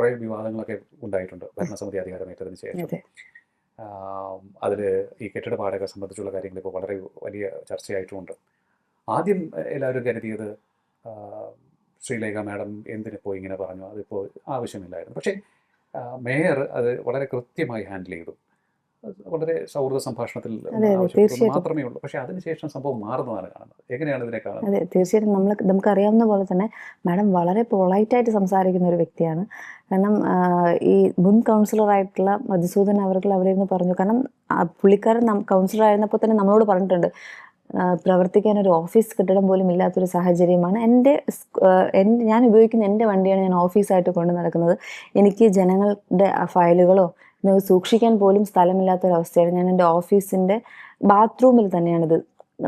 കുറേ വിവാദങ്ങളൊക്കെ ഉണ്ടായിട്ടുണ്ട്. ഭരണസമിതി അധികാരമേറ്റതിന് ശേഷം. അതെ. അതിൽ ഈ കെട്ടിട പാടക സംബന്ധിച്ചുള്ള കാര്യങ്ങൾ ഇപ്പോൾ വളരെ വലിയ ചർച്ചയായിട്ടുമുണ്ട് ആദ്യം എല്ലാവരും കരുതിയത് ശ്രീലേഖ മാഡം പോയി ഇങ്ങനെ പറഞ്ഞു? അതിപ്പോൾ ആവശ്യമില്ലായിരുന്നു. പക്ഷേ മേയർ അത് വളരെ കൃത്യമായി ഹാൻഡിൽ ചെയ്തു. വളരെ സൗഹൃദ സംഭാഷണത്തിൽ മാത്രമേ ഉള്ളൂ. പക്ഷെ അതിനുശേഷം സംഭവം മാറുന്നതാണ് കാണുന്നത് എങ്ങനെയാണ് ഇതിനെ കാണുന്നത്? അതെ തീർച്ചയായിട്ടും നമ്മൾ നമുക്ക് അറിയാവുന്ന പോലെ തന്നെ മാഡം വളരെ പൊളൈറ്റായിട്ട് സംസാരിക്കുന്ന ഒരു വ്യക്തിയാണ്. കാരണം ഈ മുൻ കൗൺസിലറായിട്ടുള്ള മധുസൂദൻ അവർക്ക് അവിടെ നിന്ന് പറഞ്ഞു. കാരണം പുള്ളിക്കാരൻ കൗൺസിലർ ആയിരുന്നപ്പോൾ തന്നെ നമ്മളോട് പറഞ്ഞിട്ടുണ്ട് പ്രവർത്തിക്കാൻ ഒരു ഓഫീസ് കെട്ടിടം പോലും ഇല്ലാത്തൊരു സാഹചര്യമാണ്. എന്റെ എന്റെ ഞാൻ ഉപയോഗിക്കുന്ന എന്റെ വണ്ടിയാണ് ഞാൻ ഓഫീസായിട്ട് കൊണ്ട് നടക്കുന്നത്. എനിക്ക് ജനങ്ങളുടെ ഫയലുകളോ ഇത് സൂക്ഷിക്കാൻ പോലും സ്ഥലമില്ലാത്തൊരവസ്ഥയാണ് ഞാൻ എന്റെ ഓഫീസിന്റെ ബാത്റൂമിൽ തന്നെയാണിത്.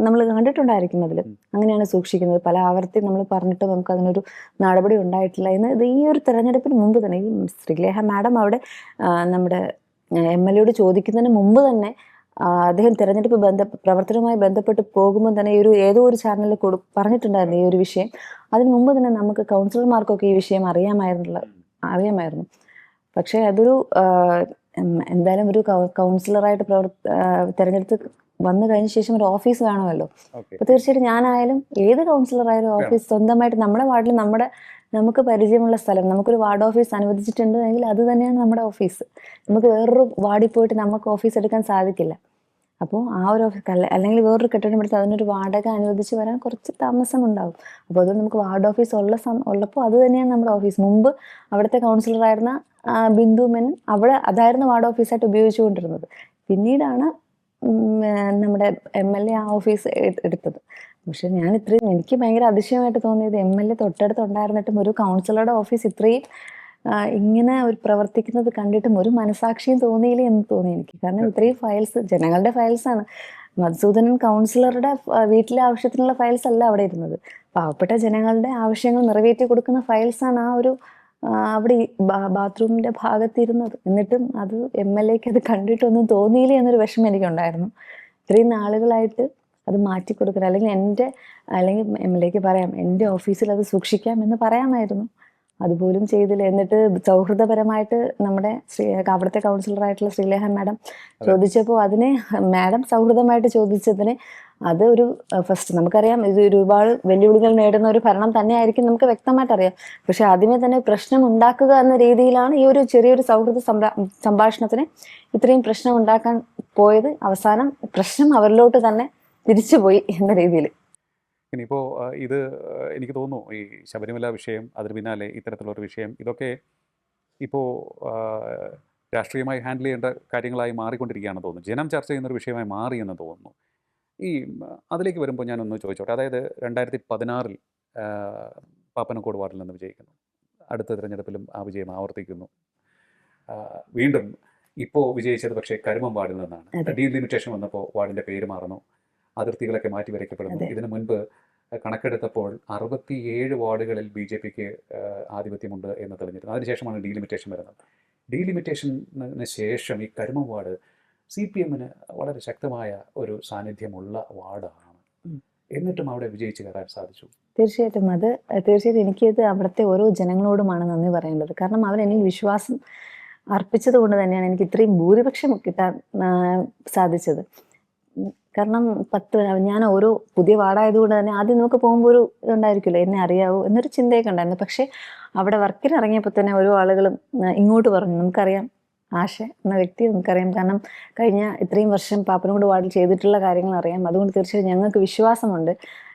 നമ്മൾ കണ്ടിട്ടുണ്ടായിരിക്കും അതിൽ. അങ്ങനെയാണ് സൂക്ഷിക്കുന്നത്. പല ആവർത്തി നമ്മൾ പറഞ്ഞിട്ട് നമുക്ക് അതിനൊരു നടപടി ഉണ്ടായിട്ടില്ല. എന്ന് ഇത് ഈ ഒരു തെരഞ്ഞെടുപ്പിന് മുമ്പ് തന്നെ ഈ ശ്രീലേഖ മാഡം അവിടെ നമ്മുടെ എം എൽ എയോട് ചോദിക്കുന്നതിന് മുമ്പ് തന്നെ അദ്ദേഹം തെരഞ്ഞെടുപ്പ് ബന്ധ പ്രവർത്തനവുമായി ബന്ധപ്പെട്ട് പോകുമ്പോൾ തന്നെ ഈ ഒരു ഏതോ ഒരു ചാനലിൽ കൊടു പറഞ്ഞിട്ടുണ്ടായിരുന്നു ഈ ഒരു വിഷയം. അതിന് മുമ്പ് തന്നെ നമുക്ക് കൗൺസിലർമാർക്കൊക്കെ ഈ വിഷയം അറിയാമായിരുന്നുള്ള അറിയാമായിരുന്നു. പക്ഷേ അതൊരു എന്തായാലും ഒരു കൗൺസിലറായിട്ട് പ്രവർത്തി തിരഞ്ഞെടുത്ത് വന്നു കഴിഞ്ഞ ശേഷം ഒരു ഓഫീസ് വേണമല്ലോ ഓക്കെ. അപ്പൊ തീർച്ചയായിട്ടും ഞാനായാലും ഏത് കൗൺസിലറായാലും ഓഫീസ് സ്വന്തമായിട്ട് നമ്മുടെ വാർഡിൽ നമ്മുടെ നമുക്ക് പരിചയമുള്ള സ്ഥലം നമുക്കൊരു വാർഡ് ഓഫീസ് അനുവദിച്ചിട്ടുണ്ട് എങ്കിൽ അത് തന്നെയാണ് നമ്മുടെ ഓഫീസ്. നമുക്ക് വേറൊരു വാർഡിൽ പോയിട്ട് നമുക്ക് ഓഫീസ് എടുക്കാൻ സാധിക്കില്ല. അപ്പോൾ ആ ഒരു ഓഫീസ് അല്ലെങ്കിൽ വേറൊരു കെട്ടിടം എടുത്ത് അതിനൊരു വാടക അനുവദിച്ച് വരാൻ കുറച്ച് താമസം ഉണ്ടാവും അപ്പോൾ അതുകൊണ്ട് നമുക്ക് വാർഡ് ഓഫീസ് ഉള്ള സം ഉള്ളപ്പോൾ അത് തന്നെയാണ് നമ്മുടെ ഓഫീസ്. മുമ്പ് അവിടുത്തെ കൗൺസിലറായിരുന്ന ബിന്ദു മെൻ അവിടെ അതായിരുന്നു വാർഡ് ഓഫീസായിട്ട് ഉപയോഗിച്ചുകൊണ്ടിരുന്നത്. പിന്നീടാണ് നമ്മുടെ എം എൽ എ ആ ഓഫീസ് എടുത്തത്. പക്ഷെ ഞാൻ ഇത്രയും എനിക്ക് ഭയങ്കര അതിശയമായിട്ട് തോന്നിയത് എം എൽ എ തൊട്ടടുത്ത് ഉണ്ടായിരുന്നിട്ടും ഒരു കൗൺസിലറുടെ ഓഫീസ് ഇത്രയും ഇങ്ങനെ ഒരു പ്രവർത്തിക്കുന്നത് കണ്ടിട്ടും ഒരു മനസാക്ഷിയും തോന്നിയില്ല എന്ന് തോന്നി എനിക്ക്. കാരണം ഇത്രയും ഫയൽസ് ജനങ്ങളുടെ ഫയൽസ് ആണ്. മധുസൂദനൻ കൗൺസിലറുടെ വീട്ടിലെ ആവശ്യത്തിനുള്ള ഫയൽസ് അല്ല അവിടെ ഇരുന്നത്. പാവപ്പെട്ട ജനങ്ങളുടെ ആവശ്യങ്ങൾ നിറവേറ്റി കൊടുക്കുന്ന ഫയൽസ് ആണ് ആ ഒരു അവിടെ ബാത്റൂമിന്റെ ഭാഗത്ത് ഇരുന്നത്. എന്നിട്ടും അത് എം എൽ എക്ക് അത് കണ്ടിട്ടൊന്നും തോന്നിയില്ല എന്നൊരു വിഷമം എനിക്കുണ്ടായിരുന്നു. ഇത്രയും നാളുകളായിട്ട് അത് മാറ്റി കൊടുക്കണം അല്ലെങ്കിൽ എന്റെ അല്ലെങ്കിൽ എം എൽ എക്ക് പറയാം എന്റെ ഓഫീസിൽ അത് സൂക്ഷിക്കാം എന്ന് പറയാമായിരുന്നു. അതുപോലും ചെയ്തില്ല. എന്നിട്ട് സൗഹൃദപരമായിട്ട് നമ്മുടെ ശ്രീ അവിടുത്തെ കൗൺസിലറായിട്ടുള്ള ശ്രീലേഖ മാഡം ചോദിച്ചപ്പോൾ അതിനെ മാഡം സൗഹൃദമായിട്ട് ചോദിച്ചതിന് അത് ഒരു ഫസ്റ്റ് നമുക്കറിയാം ഇത് ഒരുപാട് വെല്ലുവിളികൾ നേടുന്ന ഒരു ഭരണം തന്നെയായിരിക്കും നമുക്ക് വ്യക്തമായിട്ട് അറിയാം. പക്ഷെ ആദ്യമേ തന്നെ പ്രശ്നം ഉണ്ടാക്കുക എന്ന രീതിയിലാണ് ഈ ഒരു ചെറിയൊരു സൗഹൃദ സംഭാ- സംഭാഷണത്തിന് ഇത്രയും പ്രശ്നം ഉണ്ടാക്കാൻ പോയത്. അവസാനം പ്രശ്നം അവരിലോട്ട് തന്നെ തിരിച്ചുപോയി എന്ന രീതിയിൽ. ഇനിയിപ്പോൾ ഇത് എനിക്ക് തോന്നുന്നു ഈ ശബരിമല വിഷയം അതിന് പിന്നാലെ ഇത്തരത്തിലുള്ളൊരു വിഷയം ഇതൊക്കെ ഇപ്പോൾ രാഷ്ട്രീയമായി ഹാൻഡിൽ ചെയ്യേണ്ട കാര്യങ്ങളായി മാറിക്കൊണ്ടിരിക്കുകയാണെന്ന് തോന്നുന്നു. ജനം ചർച്ച ചെയ്യുന്നൊരു വിഷയമായി മാറി എന്ന് തോന്നുന്നു. ഈ അതിലേക്ക് വരുമ്പോൾ ഞാനൊന്ന് ചോദിച്ചോട്ടെ അതായത് രണ്ടായിരത്തി പതിനാറിൽ പാപ്പനക്കോട് വാർഡിൽ നിന്ന് വിജയിക്കുന്നു. അടുത്ത തിരഞ്ഞെടുപ്പിലും ആ വിജയം ആവർത്തിക്കുന്നു. വീണ്ടും ഇപ്പോൾ വിജയിച്ചത് പക്ഷേ കരുമം വാർഡിൽ നിന്നാണ്. ഡീ ലിമിറ്റേഷൻ വന്നപ്പോൾ വാർഡിന്റെ പേര് മാറുന്നു. അതിർത്തികളൊക്കെ മാറ്റി വരയ്ക്കപ്പെടുന്നു. ഇതിനു മുൻപ് കണക്കെടുത്തപ്പോൾ അറുപത്തിയേഴ് വാർഡുകളിൽ ബി ജെ പിക്ക് ആധിപത്യമുണ്ട് എന്ന് തെളിഞ്ഞിരുന്നു. അതിനുശേഷമാണ് ഡീലിമിറ്റേഷൻ വരുന്നത്. ഡീലിമിറ്റേഷന് ശേഷം ഈ കരുമം വാർഡ് സി പി എമ്മിന് വളരെ ശക്തമായ ഒരു സാന്നിധ്യമുള്ള വാർഡാണ്. എന്നിട്ടും അവിടെ വിജയിച്ചു കയറാൻ സാധിച്ചു. തീർച്ചയായിട്ടും അത് തീർച്ചയായിട്ടും എനിക്കത് അവിടുത്തെ ഓരോ ജനങ്ങളോടുമാണ് നന്ദി പറയേണ്ടത്. കാരണം അവർ എന്നിൽ വിശ്വാസം അർപ്പിച്ചത് കൊണ്ട് തന്നെയാണ് എനിക്ക് ഇത്രയും ഭൂരിപക്ഷം കിട്ടാൻ സാധിച്ചത്. കാരണം പത്ത് ഞാൻ ഓരോ പുതിയ വാർഡായതുകൊണ്ട് തന്നെ ആദ്യം നമുക്ക് പോകുമ്പോൾ ഒരു ഇതുണ്ടായിരിക്കുമല്ലോ എന്നെ അറിയാവൂ എന്നൊരു ചിന്തയൊക്കെ ഉണ്ടായിരുന്നു. പക്ഷെ അവിടെ വർക്കിന് ഇറങ്ങിയപ്പോൾ തന്നെ ഓരോ ആളുകളും ഇങ്ങോട്ട് പറഞ്ഞു. നമുക്കറിയാം ആശ എന്ന വ്യക്തി നമുക്കറിയാം. കാരണം കഴിഞ്ഞ ഇത്രയും വർഷം പാപ്പനോട് വാർഡിൽ ചെയ്തിട്ടുള്ള കാര്യങ്ങൾ അറിയാം. അതുകൊണ്ട് തീർച്ചയായും ഞങ്ങൾക്ക് വിശ്വാസമുണ്ട്.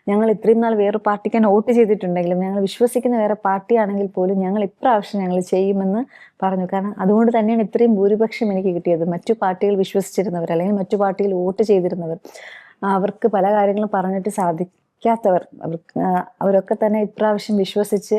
ഞങ്ങൾ ഇത്രയും നാൾ വേറെ പാർട്ടിക്കാൻ വോട്ട് ചെയ്തിട്ടുണ്ടെങ്കിലും ഞങ്ങൾ വിശ്വസിക്കുന്ന വേറെ പാർട്ടിയാണെങ്കിൽ പോലും ഞങ്ങൾ ഇപ്രാവശ്യം ഞങ്ങൾ ചെയ്യുമെന്ന് പറഞ്ഞു. കാരണം അതുകൊണ്ട് തന്നെയാണ് ഇത്രയും ഭൂരിപക്ഷം എനിക്ക് കിട്ടിയത്. മറ്റു പാർട്ടികൾ വിശ്വസിച്ചിരുന്നവർ അല്ലെങ്കിൽ മറ്റു പാർട്ടികൾ വോട്ട് ചെയ്തിരുന്നവർ അവർക്ക് പല കാര്യങ്ങളും പറഞ്ഞിട്ട് സാധിക്കാത്തവർ അവർക്ക് അവരൊക്കെ തന്നെ ഇപ്രാവശ്യം വിശ്വസിച്ച്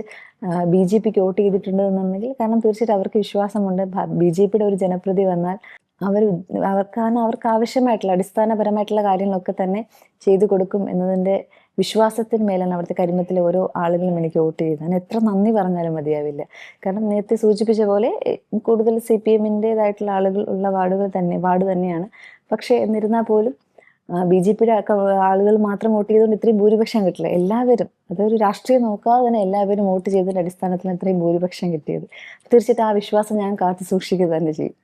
ബി ജെ പിക്ക് വോട്ട് ചെയ്തിട്ടുണ്ട് എന്നുണ്ടെങ്കിൽ കാരണം തീർച്ചയായിട്ടും അവർക്ക് വിശ്വാസമുണ്ട്. ബി ജെ പിയുടെ ഒരു ജനപ്രതി വന്നാൽ അവർ അവർക്കാണ് അവർക്ക് ആവശ്യമായിട്ടുള്ള അടിസ്ഥാനപരമായിട്ടുള്ള കാര്യങ്ങളൊക്കെ തന്നെ ചെയ്തു കൊടുക്കും എന്നതിന്റെ വിശ്വാസത്തിന് മേലാണ് അവിടുത്തെ കരിമത്തിലെ ഓരോ ആളുകളും എനിക്ക് വോട്ട് ചെയ്തത്. എത്ര നന്ദി പറഞ്ഞാലും മതിയാവില്ല. കാരണം നേരത്തെ സൂചിപ്പിച്ച പോലെ കൂടുതൽ സി പി എമ്മിന്റെതായിട്ടുള്ള ആളുകൾ ഉള്ള വാർഡുകൾ തന്നെ വാർഡ് തന്നെയാണ്. പക്ഷേ എന്നിരുന്നാൽ പോലും ബി ജെ പിയുടെ ആളുകൾ മാത്രം വോട്ട് ചെയ്തുകൊണ്ട് ഇത്രയും ഭൂരിപക്ഷം കിട്ടില്ല. എല്ലാവരും അതൊരു രാഷ്ട്രീയം നോക്കാതെ തന്നെ എല്ലാവരും വോട്ട് ചെയ്തതിന്റെ അടിസ്ഥാനത്തിൽ ഇത്രയും ഭൂരിപക്ഷം കിട്ടിയത്. തീർച്ചയായിട്ടും ആ വിശ്വാസം ഞാൻ കാത്തു സൂക്ഷിക്കുക തന്നെ ചെയ്യും.